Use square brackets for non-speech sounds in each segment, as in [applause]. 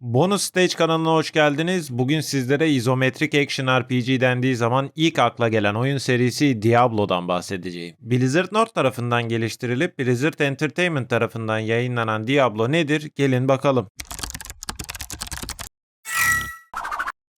Bonus Stage kanalına hoş geldiniz. Bugün sizlere izometrik action RPG dendiği zaman ilk akla gelen oyun serisi Diablo'dan bahsedeceğim. Blizzard North tarafından geliştirilip Blizzard Entertainment tarafından yayınlanan Diablo nedir? Gelin bakalım.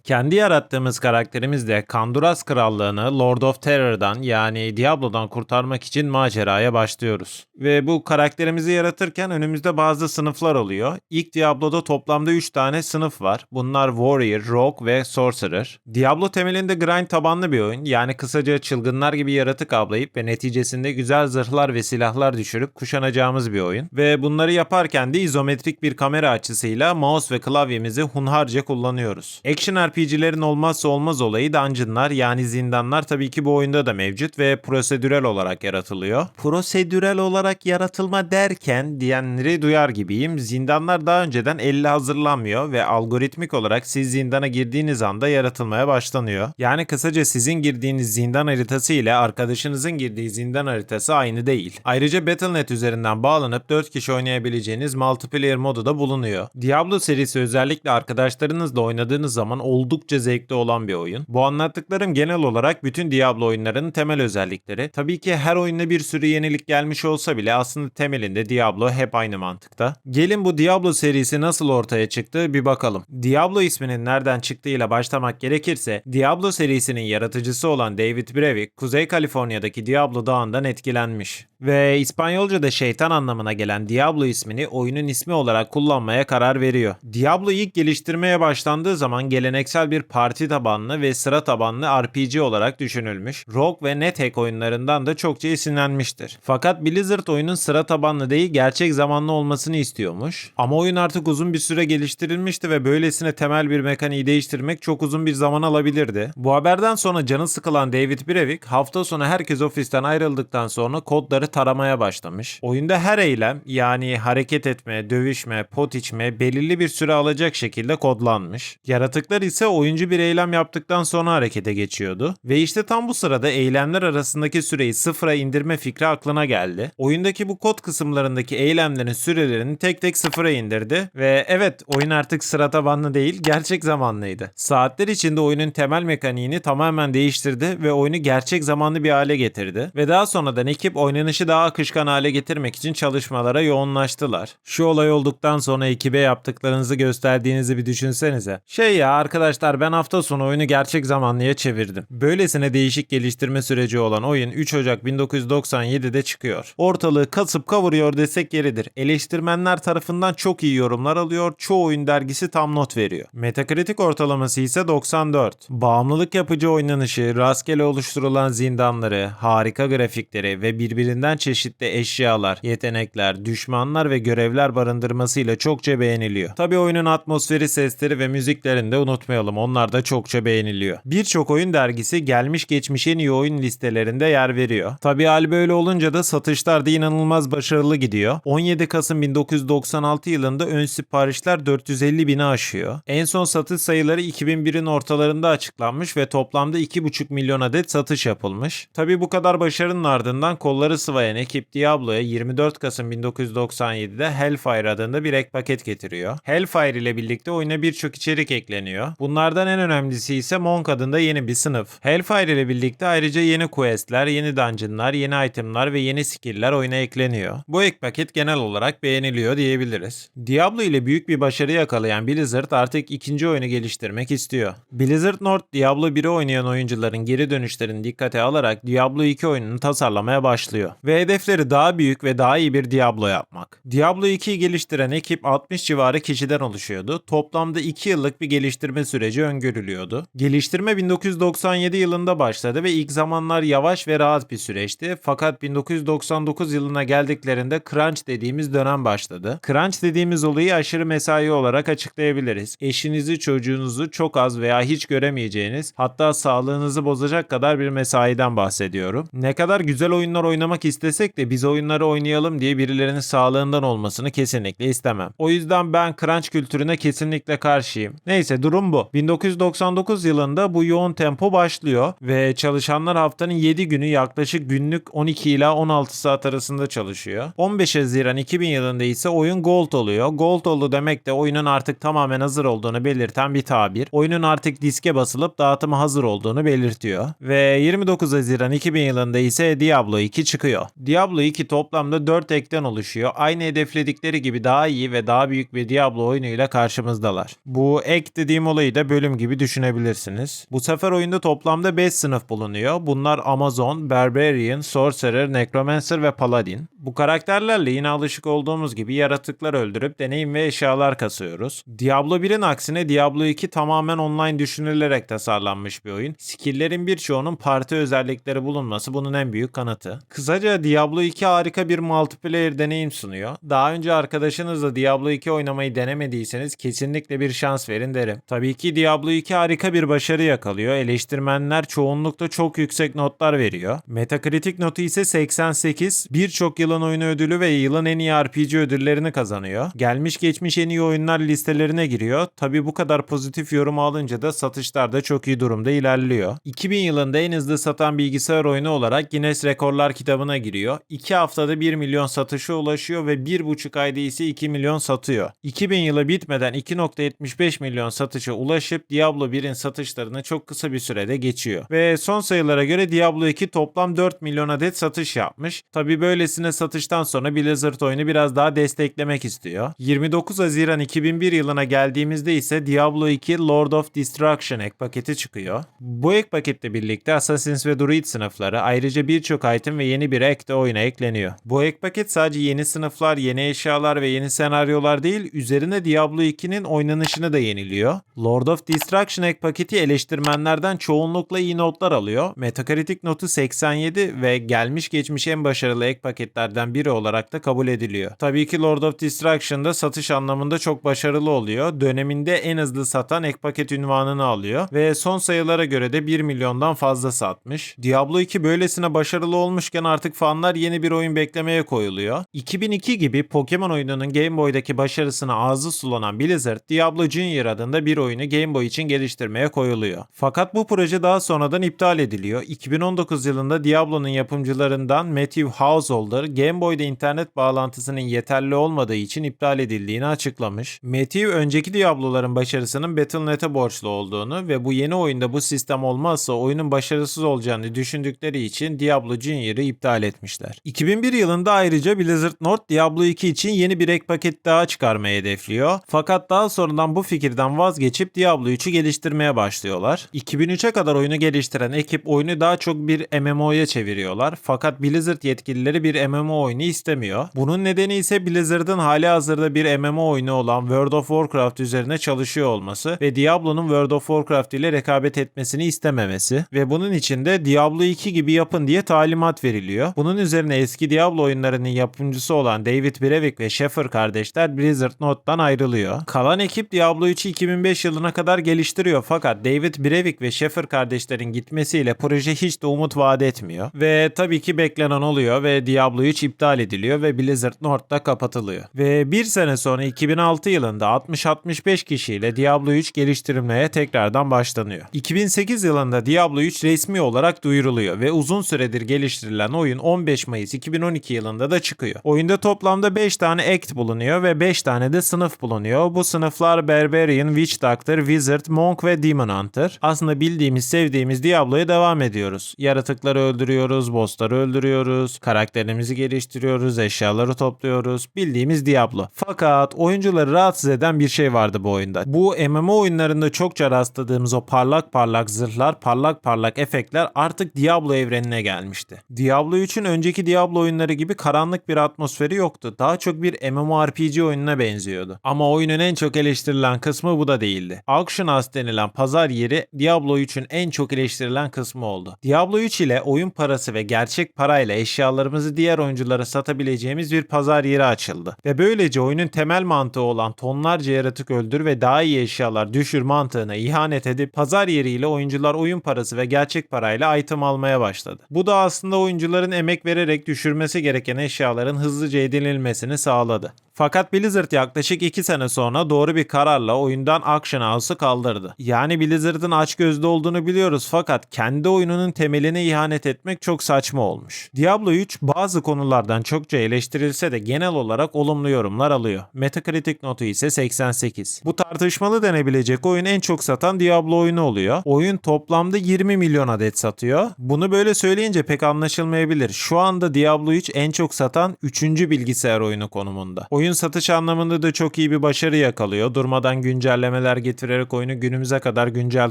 Kendi yarattığımız karakterimiz de Kanduras Krallığını Lord of Terror'dan yani Diablo'dan kurtarmak için maceraya başlıyoruz. Ve bu karakterimizi yaratırken önümüzde bazı sınıflar oluyor. İlk Diablo'da toplamda 3 tane sınıf var. Bunlar Warrior, Rogue ve Sorcerer. Diablo temelinde grind tabanlı bir oyun. Yani kısaca çılgınlar gibi yaratık avlayıp ve neticesinde güzel zırhlar ve silahlar düşürüp kuşanacağımız bir oyun. Ve bunları yaparken de izometrik bir kamera açısıyla mouse ve klavyemizi hunharca kullanıyoruz. Action RPG'lerin olmazsa olmaz olayı dungeonlar yani zindanlar tabii ki bu oyunda da mevcut ve prosedürel olarak yaratılıyor. Prosedürel olarak yaratılma derken diyenleri duyar gibiyim. Zindanlar daha önceden elle hazırlanmıyor ve algoritmik olarak siz zindana girdiğiniz anda yaratılmaya başlanıyor. Yani kısaca sizin girdiğiniz zindan haritası ile arkadaşınızın girdiği zindan haritası aynı değil. Ayrıca Battle.net üzerinden bağlanıp 4 kişi oynayabileceğiniz multiplayer modu da bulunuyor. Diablo serisi özellikle arkadaşlarınızla oynadığınız zaman oldukça zevkli olan bir oyun. Bu anlattıklarım genel olarak bütün Diablo oyunlarının temel özellikleri. Tabii ki her oyunda bir sürü yenilik gelmiş olsa bile aslında temelinde Diablo hep aynı mantıkta. Gelin bu Diablo serisi nasıl ortaya çıktı bir bakalım. Diablo isminin nereden çıktığıyla başlamak gerekirse Diablo serisinin yaratıcısı olan David Brevik, Kuzey Kaliforniya'daki Diablo Dağı'ndan etkilenmiş. Ve İspanyolca'da şeytan anlamına gelen Diablo ismini oyunun ismi olarak kullanmaya karar veriyor. Diablo ilk geliştirmeye başlandığı zaman geleneksel bir parti tabanlı ve sıra tabanlı RPG olarak düşünülmüş. Rogue ve NetHack oyunlarından da çokça esinlenmiştir. Fakat Blizzard oyunun sıra tabanlı değil gerçek zamanlı olmasını istiyormuş. Ama oyun artık uzun bir süre geliştirilmişti ve böylesine temel bir mekaniği değiştirmek çok uzun bir zaman alabilirdi. Bu haberden sonra canı sıkılan David Brevik hafta sonu herkes ofisten ayrıldıktan sonra kodları taramaya başlamış. Oyunda her eylem yani hareket etme, dövüşme, pot içme belirli bir süre alacak şekilde kodlanmış. Yaratıklar ise oyuncu bir eylem yaptıktan sonra harekete geçiyordu. Ve işte tam bu sırada eylemler arasındaki süreyi sıfıra indirme fikri aklına geldi. Oyundaki bu kod kısımlarındaki eylemlerin sürelerini tek tek sıfıra indirdi ve evet oyun artık sıra tabanlı değil gerçek zamanlıydı. Saatler içinde oyunun temel mekaniğini tamamen değiştirdi ve oyunu gerçek zamanlı bir hale getirdi. Ve daha sonradan ekip oynanışı daha akışkan hale getirmek için çalışmalara yoğunlaştılar. Şu olay olduktan sonra ekibe yaptıklarınızı gösterdiğinizi bir düşünsenize. Şey ya arkadaşlar ben hafta sonu oyunu gerçek zamanlıya çevirdim. Böylesine değişik geliştirme süreci olan oyun 3 Ocak 1997'de çıkıyor. Ortalığı kasıp kavuruyor desek yeridir. Eleştirmenler tarafından çok iyi yorumlar alıyor. Çoğu oyun dergisi tam not veriyor. Metacritic ortalaması ise 94. Bağımlılık yapıcı oynanışı, rastgele oluşturulan zindanları, harika grafikleri ve birbirinden çeşitli eşyalar, yetenekler, düşmanlar ve görevler barındırmasıyla çokça beğeniliyor. Tabi oyunun atmosferi, sesleri ve müziklerini de unutmayalım. Onlar da çokça beğeniliyor. Birçok oyun dergisi gelmiş geçmiş en iyi oyun listelerinde yer veriyor. Tabi hal böyle olunca da satışlar da inanılmaz başarılı gidiyor. 17 Kasım 1996 yılında ön siparişler 450 bini aşıyor. En son satış sayıları 2001'in ortalarında açıklanmış ve toplamda 2,5 milyon adet satış yapılmış. Tabi bu kadar başarının ardından kolları sıvayan ekip Diablo'ya 24 Kasım 1997'de Hellfire adında bir ek paket getiriyor. Hellfire ile birlikte oyuna birçok içerik ekleniyor. Bunlardan en önemlisi ise Monk adında yeni bir sınıf. Hellfire ile birlikte ayrıca yeni questler, yeni dungeonlar, yeni itemlar ve yeni skill'ler oyuna ekleniyor. Bu ek paket genel olarak beğeniliyor diyebiliriz. Diablo ile büyük bir başarı yakalayan Blizzard artık ikinci oyunu geliştirmek istiyor. Blizzard North Diablo 1'i oynayan oyuncuların geri dönüşlerini dikkate alarak Diablo 2 oyununu tasarlamaya başlıyor. Ve hedefleri daha büyük ve daha iyi bir Diablo yapmak. Diablo 2'yi geliştiren ekip 60 civarı kişiden oluşuyordu. Toplamda 2 yıllık bir geliştirme süreci öngörülüyordu. Geliştirme 1997 yılında başladı ve ilk zamanlar yavaş ve rahat bir süreçti. Fakat 1999 yılına geldiklerinde crunch dediğimiz dönem başladı. Crunch dediğimiz olayı aşırı mesai olarak açıklayabiliriz. Eşinizi, çocuğunuzu çok az veya hiç göremeyeceğiniz, hatta sağlığınızı bozacak kadar bir mesaiden bahsediyorum. Ne kadar güzel oyunlar oynamak istesek de biz oyunları oynayalım diye birilerinin sağlığından olmasını kesinlikle istemem. O yüzden ben crunch kültürüne kesinlikle karşıyım. Neyse durum bu. 1999 yılında bu yoğun tempo başlıyor ve çalışanlar haftanın 7 günü yaklaşık günlük 12 ila 16 saat arasında çalışıyor. 15 Haziran 2000 yılında ise oyun Gold oluyor. Gold oldu demek de oyunun artık tamamen hazır olduğunu belirten bir tabir. Oyunun artık diske basılıp dağıtıma hazır olduğunu belirtiyor. Ve 29 Haziran 2000 yılında ise Diablo 2 çıkıyor. Diablo 2 toplamda 4 ekten oluşuyor. Aynı hedefledikleri gibi daha iyi ve daha büyük bir Diablo oyunuyla karşımızdalar. Bu ek dediğim olayı da bölüm gibi düşünebilirsiniz. Bu sefer oyunda toplamda 5 sınıf bulunuyor. Bunlar Amazon, Barbarian, Sorcerer, Necromancer ve Paladin. Bu karakterlerle yine alışık olduğumuz gibi yaratıklar öldürüp deneyim ve eşyalar kasıyoruz. Diablo 1'in aksine Diablo 2 tamamen online düşünülerek tasarlanmış bir oyun. Skill'lerin birçoğunun parti özellikleri bulunması bunun en büyük kanıtı. Kısaca Diablo 2 harika bir multiplayer deneyim sunuyor. Daha önce arkadaşınızla Diablo 2 oynamayı denemediyseniz kesinlikle bir şans verin derim. Tabii ki Diablo 2 harika bir başarı yakalıyor. Eleştirmenler çoğunlukla çok yüksek notlar veriyor. Metacritic notu ise 88. Birçok yılın oyunu ödülü ve yılın en iyi RPG ödüllerini kazanıyor. Gelmiş geçmiş en iyi oyunlar listelerine giriyor. Tabii bu kadar pozitif yorum alınca da satışlar da çok iyi durumda ilerliyor. 2000 yılında en hızlı satan bilgisayar oyunu olarak Guinness Rekorlar kitabına giriyor. 2 haftada 1 milyon satışa ulaşıyor ve 1,5 ayda ise 2 milyon satıyor. 2000 yılı bitmeden 2.75 milyon satışa ulaşıp Diablo 1'in satışlarını çok kısa bir sürede geçiyor. Ve son sayılara göre Diablo 2 toplam 4 milyon adet satış yapmış. Tabi böylesine satıştan sonra Blizzard oyunu biraz daha desteklemek istiyor. 29 Haziran 2001 yılına geldiğimizde ise Diablo 2 Lord of Destruction ek paketi çıkıyor. Bu ek paketle birlikte Assassins ve Druid sınıfları ayrıca birçok item ve yeni bir ek de oyuna ekleniyor. Bu ek paket sadece yeni sınıflar, yeni eşyalar ve yeni senaryolar değil, üzerine Diablo 2'nin oynanışını da yeniliyor. Lord of Destruction ek paketi eleştirmenlerden çoğunlukla iyi notlar alıyor. Metacritic notu 87 ve gelmiş geçmiş en başarılı ek paketlerden biri olarak da kabul ediliyor. Tabii ki Lord of Destruction'da satış anlamında çok başarılı oluyor. Döneminde en hızlı satan ek paket ünvanını alıyor ve son sayılara göre de 1 milyondan fazla satmış. Diablo 2 böylesine başarılı olmuşken artık fanlar yeni bir oyun beklemeye koyuluyor. 2002 gibi Pokemon oyununun Game Boy'daki başarısına ağzı sulanan Blizzard, Diablo Junior adında bir oyunu Game Boy için geliştirmeye koyuluyor. Fakat bu proje daha sonradan iptal ediliyor. 2019 yılında Diablo'nun yapımcılarından Matthew Householder, Game Boy'da internet bağlantısının yeterli olmadığı için iptal edildiğini açıklamış. Matthew önceki Diablo'ların başarısının Battle.net'e borçlu olduğunu ve bu yeni oyunda bu sistem olmazsa oyunun başarısız olacağını düşündükleri için Diablo Junior'ı iptal etmişler. 2001 yılında ayrıca Blizzard North Diablo 2 için yeni bir ek paket daha çıkarmayı hedefliyor. Fakat daha sonradan bu fikirden vazgeçip Diablo 3'ü geliştirmeye başlıyorlar. 2003'e kadar oyunu geliştiren ekip oyunu daha çok bir MMO'ya çeviriyorlar. Fakat Blizzard yetkilileri bir MMO oyunu istemiyor. Bunun nedeni ise Blizzard'ın hali hazırda bir MMO oyunu olan World of Warcraft üzerine çalışıyor olması ve Diablo'nun World of Warcraft ile rekabet etmesini istememesi ve bunun için de Diablo 2 gibi yapın diye talimat veriliyor. Bunun üzerine eski Diablo oyunlarının yapımcısı olan David Brevik ve Sheffer kardeşler Blizzard Note'dan ayrılıyor. Kalan ekip Diablo 3'ü 2005 yılına kadar geliştiriyor fakat David Brevik ve Sheffer kardeşlerin gitmesiyle proje hiç de umut vaat etmiyor. Ve tabii ki beklenen oluyor ve Diablo 3 iptal ediliyor ve Blizzard North'ta kapatılıyor. Ve bir sene sonra 2006 yılında 60-65 kişiyle Diablo 3 geliştirilmeye tekrardan başlanıyor. 2008 yılında Diablo 3 resmi olarak duyuruluyor ve uzun süredir geliştirilen oyun 15 Mayıs 2012 yılında da çıkıyor. Oyunda toplamda 5 tane act bulunuyor ve 5 tane de sınıf bulunuyor. Bu sınıflar Barbarian, Witch Doctor, Wizard, Monk ve Demon Hunter. Aslında bildiğimiz, sevdiğimiz Diablo'ya devam ediyoruz. Yaratıkları öldürüyoruz, bossları öldürüyoruz, karakterimizi geliştiriyoruz, eşyaları topluyoruz. Bildiğimiz Diablo. Fakat oyuncuları rahatsız eden bir şey vardı bu oyunda. Bu MMO oyunlarında çokça rastladığımız o parlak parlak zırhlar, parlak parlak efektler artık Diablo evrenine gelmişti. Diablo 3'ün önceki Diablo oyunları gibi karanlık bir atmosferi yoktu. Daha çok bir MMORPG oyununa benziyordu. Ama oyunun en çok eleştirilen kısmı bu da değildi. Auction House denilen pazar yeri Diablo 3'ün en çok eleştirilen kısmı oldu. Diablo 3 ile oyun parası ve gerçek parayla eşyalarımızı diğer oyunculara satabileceğimiz bir pazar yeri açıldı. Ve böylece oyunun temel mantığı olan tonlarca yaratık öldür ve daha iyi eşyalar düşür mantığına ihanet edip pazar yeriyle oyuncular oyun parası ve gerçek parayla item almaya başladı. Bu da aslında oyuncuların emek vererek düşürmesi gereken eşyaların hızlıca edinilmesini sağladı. Fakat Blizzard yaklaşık 2 sene sonra doğru bir kararla oyundan Action House'u kaldırdı. Yani Blizzard'ın açgözlü olduğunu biliyoruz fakat kendi oyununun temeline ihanet etmek çok saçma olmuş. Diablo 3 bazı konulardan çokça eleştirilse de genel olarak olumlu yorumlar alıyor. Metacritic notu ise 88. Bu tartışmalı denebilecek oyun en çok satan Diablo oyunu oluyor. Oyun toplamda 20 milyon adet satıyor. Bunu böyle söyleyince pek anlaşılmayabilir. Şu anda Diablo 3 en çok satan 3. bilgisayar oyunu konumunda. Oyun satış anlamında da çok iyi bir başarı yakalıyor. Durmadan güncellemeler getirerek oyunu günümüze kadar güncel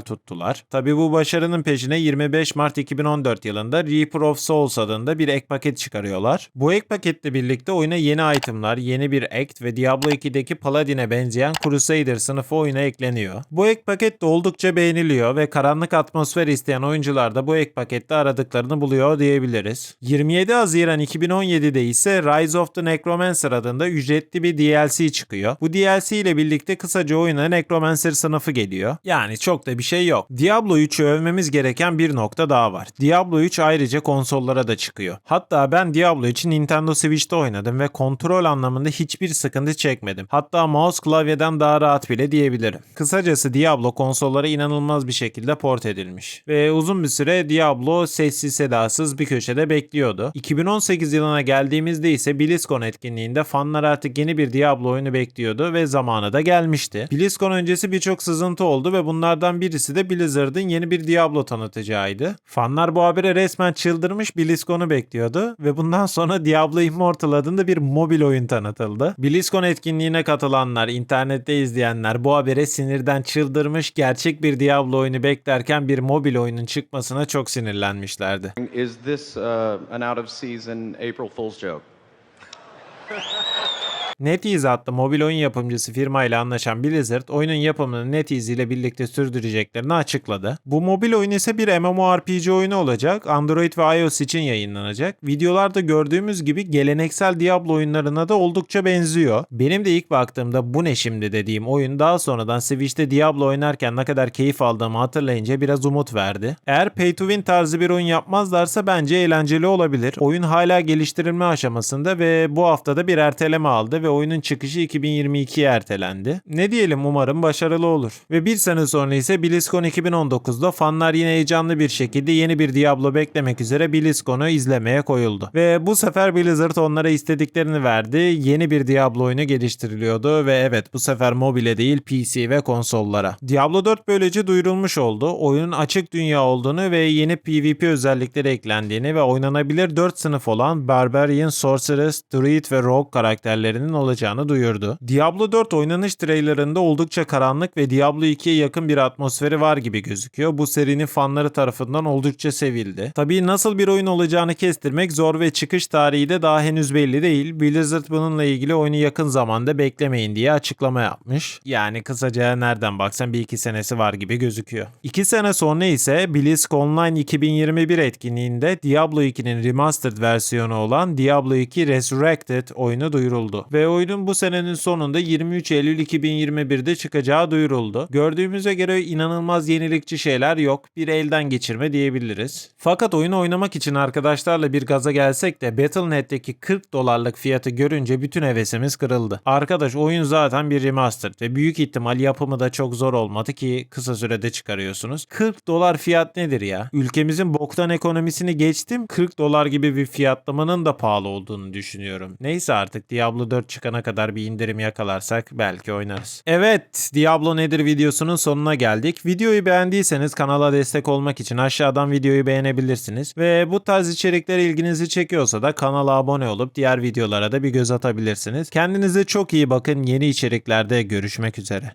tuttular. Tabi bu başarının peşine 25 Mart 2014 yılında Reaper of Souls adında bir ek paket çıkarıyorlar. Bu ek paketle birlikte oyuna yeni itemlar, yeni bir act ve Diablo 2'deki Paladin'e benzeyen Crusader sınıfı oyuna ekleniyor. Bu ek paket de oldukça beğeniliyor ve karanlık atmosfer isteyen oyuncular da bu ek pakette aradıklarını buluyor diyebiliriz. 27 Haziran 2017'de ise Rise of the Necromancer adında ücretli bir DLC çıkıyor. Bu DLC ile birlikte kısaca oyuna Necromancer sınıfı geliyor. Yani çok da bir şey yok. Diablo 3'ü övmemiz gereken bir nokta daha var. Diablo 3 ayrıca konsollara da çıkıyor. Hatta ben Diablo için Nintendo Switch'te oynadım ve kontrol anlamında hiçbir sıkıntı çekmedim. Hatta mouse klavyeden daha rahat bile diyebilirim. Kısacası Diablo konsollara inanılmaz bir şekilde port edilmiş. Ve uzun bir süre Diablo sessiz sedasız bir köşede bekliyordu. 2018 yılına geldiğimizde ise BlizzCon etkinliğinde fanlar artık yeni bir Diablo oyunu bekliyordu ve zamanı da gelmişti. BlizzCon öncesi birçok sızıntı oldu ve bunlardan birisi de Blizzard'ın yeni bir Diablo tanıtacağıydı. Fanlar bu habere resmen çıldırmış BlizzCon'u bekliyordu ve bundan [laughs] sonra Diablo Immortal adında bir mobil oyun tanıtıldı. BlizzCon etkinliğine katılanlar, internette izleyenler bu habere sinirden çıldırmış gerçek bir Diablo oyunu beklerken bir mobil oyunun çıkmasına çok sinirlenmişlerdi. Is this uh, an out of season April Fool's joke? [laughs] NetEase adlı mobil oyun yapımcısı firmayla anlaşan Blizzard oyunun yapımını NetEase ile birlikte sürdüreceklerini açıkladı. Bu mobil oyun ise bir MMORPG oyunu olacak. Android ve iOS için yayınlanacak. Videolarda gördüğümüz gibi geleneksel Diablo oyunlarına da oldukça benziyor. Benim de ilk baktığımda bu ne şimdi dediğim oyun daha sonradan Switch'te Diablo oynarken ne kadar keyif aldığımı hatırlayınca biraz umut verdi. Eğer pay to win tarzı bir oyun yapmazlarsa bence eğlenceli olabilir. Oyun hala geliştirilme aşamasında ve bu haftada bir erteleme aldı ve oyunun çıkışı 2022'ye ertelendi. Ne diyelim umarım başarılı olur. Ve bir sene sonra ise BlizzCon 2019'da fanlar yine heyecanlı bir şekilde yeni bir Diablo beklemek üzere BlizzCon'u izlemeye koyuldu. Ve bu sefer Blizzard onlara istediklerini verdi. Yeni bir Diablo oyunu geliştiriliyordu ve evet bu sefer mobile değil PC ve konsollara. Diablo 4 böylece duyurulmuş oldu. Oyunun açık dünya olduğunu ve yeni PvP özellikleri eklendiğini ve oynanabilir 4 sınıf olan Barbarian, Sorceress, Druid ve Rogue karakterlerinin olacağını duyurdu. Diablo 4 oynanış trailerında oldukça karanlık ve Diablo 2'ye yakın bir atmosferi var gibi gözüküyor. Bu serinin fanları tarafından oldukça sevildi. Tabii nasıl bir oyun olacağını kestirmek zor ve çıkış tarihi de daha henüz belli değil. Blizzard bununla ilgili oyunu yakın zamanda beklemeyin diye açıklama yapmış. Yani kısaca nereden baksan bir iki senesi var gibi gözüküyor. İki sene sonra ise BlizzCon Online 2021 etkinliğinde Diablo 2'nin remastered versiyonu olan Diablo 2 Resurrected oyunu duyuruldu. Ve oyunun bu senenin sonunda 23 Eylül 2021'de çıkacağı duyuruldu. Gördüğümüze göre inanılmaz yenilikçi şeyler yok. Bir elden geçirme diyebiliriz. Fakat oyunu oynamak için arkadaşlarla bir gaza gelsek de Battle.net'teki 40 dolarlık fiyatı görünce bütün hevesimiz kırıldı. Arkadaş oyun zaten bir remastered ve büyük ihtimal yapımı da çok zor olmadı ki kısa sürede çıkarıyorsunuz. 40 dolar fiyat nedir ya? Ülkemizin boktan ekonomisini geçtim 40 dolar gibi bir fiyatlamanın da pahalı olduğunu düşünüyorum. Neyse artık Diablo 4 çıkana kadar bir indirim yakalarsak belki oynarız. Evet Diablo nedir videosunun sonuna geldik. Videoyu beğendiyseniz kanala destek olmak için aşağıdan videoyu beğenebilirsiniz. Ve bu tarz içerikler ilginizi çekiyorsa da kanala abone olup diğer videolara da bir göz atabilirsiniz. Kendinize çok iyi bakın. Yeni içeriklerde görüşmek üzere.